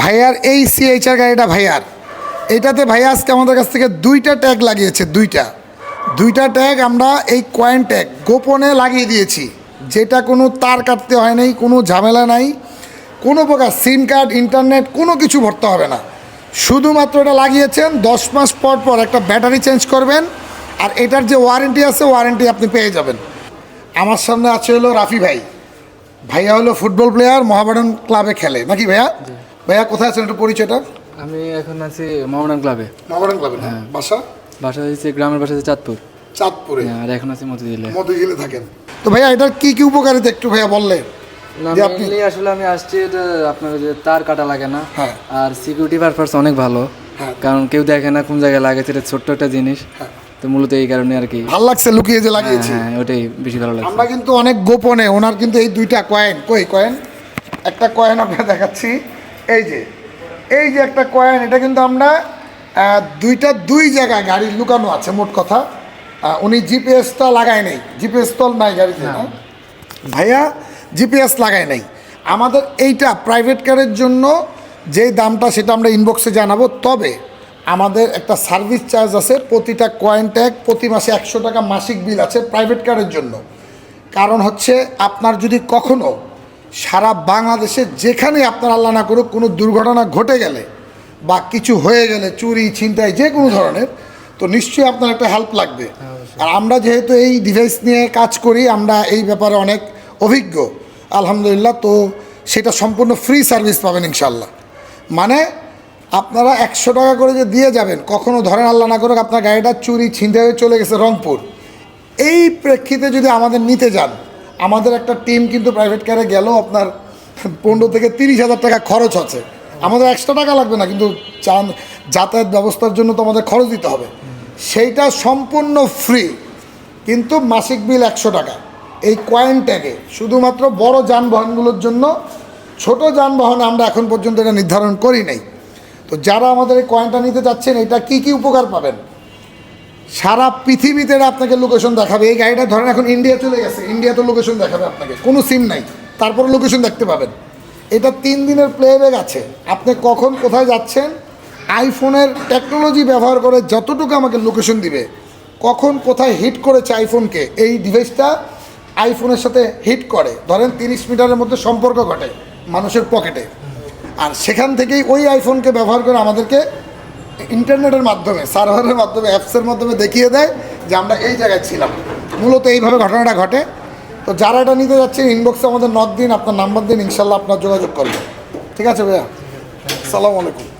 ভাইয়ার এই সিএইচআর গাড়িটা ভাইয়ার। এটাতে ভাইয়া আজকে আমাদের কাছ থেকে দুইটা ট্যাগ লাগিয়েছে, দুইটা। দুইটা ট্যাগ আমরা এই কয়েন ট্যাগ গোপনে লাগিয়ে দিয়েছি। যেটা কোনো তার কাটতে হয় নাই, কোনো ঝামেলা নাই। কোনো প্রকার সিম কার্ড ইন্টারনেট কোনো কিছু ভরতে হবে না। শুধুমাত্র এটা লাগিয়েছেন, দশ মাস পর পর একটা ব্যাটারি চেঞ্জ করবেন, আর এটার যে ওয়ারেন্টি আছে ওয়ারেন্টি আপনি পেয়ে যাবেন। আমার সামনে আছে হলো রাফি ভাই। ভাইয়া হলো ফুটবল প্লেয়ার মহাবাডন ক্লাবে খেলে। নাকি ভাইয়া? ভাইয়া কোথায় আছেন? একটু পরিচয়টা। আমি এখন আছি মোহামেডান ক্লাবে। মহাবাডন ক্লাবে না? বাসা? বাসা হচ্ছে গ্রামের বাসা হচ্ছে চাঁদপুর। চাঁদপুরে। হ্যাঁ, আর এখন আছি মতিঝিলে। মধুঝিলে থাকেন। তো ভাইয়া এটার কি কি উপকারিতা একটু ভাইয়া বললে না যে আপনি- mainly আসলে আমি আসছি এটা আপনার যে তার কাটা লাগে না। হ্যাঁ। আর সিকিউরিটি পারপাস অনেক ভালো। হ্যাঁ। কারণ কেউ দেখে না কোন জায়গায় লাগে সেটা ছোট্ট একটা জিনিস। হ্যাঁ। তো মূলত এই কারণে আর কি। ভালো লাগছে লুকিয়ে যে লাগিয়েছি। হ্যাঁ ওটাই বেশি ভালো লাগছে। আমরা কিন্তু অনেক গোপনে ওনার কিন্তু এই দুইটা কয়েন কই কয়েন একটা কয়েন আপনাকে দেখাচ্ছি। এই যে এই যে একটা কয়েন এটা কিন্তু আমরা দুইটা দুই জায়গায় গাড়ি লুকানো আছে মোট কথা। উনি জিপিএসটা লাগায় নেই। জিপিএস তো নাই গাড়িতে ভাইয়া জিপিএস লাগায় নাই। আমাদের এইটা প্রাইভেট কারের জন্য যেই দামটা সেটা আমরা ইনবক্সে জানাব। তবে আমাদের একটা সার্ভিস চার্জ আছে প্রতিটা কয়েন ট্যাগ প্রতি মাসে একশো টাকা মাসিক বিল আছে প্রাইভেট কারের জন্য। কারণ হচ্ছে আপনার যদি কখনো সারা বাংলাদেশে যেখানে আপনার আল্লাহ না করুক কোনো দুর্ঘটনা ঘটে গেলে বা কিছু হয়ে গেলে চুরি ছিনতাই যে কোনো ধরনের তো নিশ্চয়ই আপনার একটা হেল্প লাগবে। আর আমরা যেহেতু এই ডিভাইস নিয়ে কাজ করি আমরা এই ব্যাপারে অনেক অভিজ্ঞ। আলহামদুলিল্লাহ তো সেটা সম্পূর্ণ ফ্রি সার্ভিস পাবেন ইনশাল্লাহ মানে আপনারা একশো টাকা করে যে দিয়ে যাবেন কখনো ধরেন আল্লাহ না করুক আপনার গাড়িটা চুরি ছিনতে হয়ে চলে গেছে রংপুর। এই প্রেক্ষিতে যদি আমাদের নিতে যান আমাদের একটা টিম কিন্তু প্রাইভেট কারে গেলেও আপনার পনেরো থেকে তিরিশ হাজার টাকা খরচ আছে। আমাদের এক্সট্রা টাকা লাগবে না, কিন্তু চান, যাতায়াত ব্যবস্থার জন্য তো আমাদের খরচ দিতে হবে। সেইটা সম্পূর্ণ ফ্রি কিন্তু মাসিক বিল একশো টাকা। এই কয়েন ট্যাগে শুধুমাত্র বড় যানবাহনগুলোর জন্য, ছোট যানবাহনে আমরা এখন পর্যন্ত এটা নির্ধারণ করি নাই। তো যারা আমাদের এই কয়েনটা নিতে চাচ্ছেন এটা কি কি উপকার পাবেন? সারা পৃথিবীতে আপনাকে লোকেশন দেখাবে। এই গাড়িটা ধরেন এখন ইন্ডিয়া চলে গেছে। ইন্ডিয়াতে লোকেশন দেখাবে আপনাকে। কোনো সিম নাই। তারপরে লোকেশন দেখতে পাবেন। এটা তিন দিনের প্লেব্যাক আছে। আপনি কখন কোথায় যাচ্ছেন আইফোনের টেকনোলজি ব্যবহার করে যতটুকু আমাকে লোকেশন দিবে, কখন কোথায় হিট করেছে আইফোনকে এই ডিভাইসটা আইফোনের সাথে হিট করে। ধরেন তিরিশ মিটারের মধ্যে সম্পর্ক ঘটে মানুষের পকেটে আর সেখান থেকেই ওই আইফোনকে ব্যবহার করে আমাদেরকে ইন্টারনেটের মাধ্যমে, সার্ভারের মাধ্যমে, অ্যাপসের মাধ্যমে দেখিয়ে দেয় যে আমরা এই জায়গায় ছিলাম। মূলত এইভাবে ঘটনাটা ঘটে। তো যারা এটা নিতে যাচ্ছেন ইনবক্সে আমাদের নক দিন, আপনার নাম্বার দিন, ইনশাল্লাহ আপনার যোগাযোগ করবেন। ঠিক আছে ভাইয়া? সালাম আলাইকুম।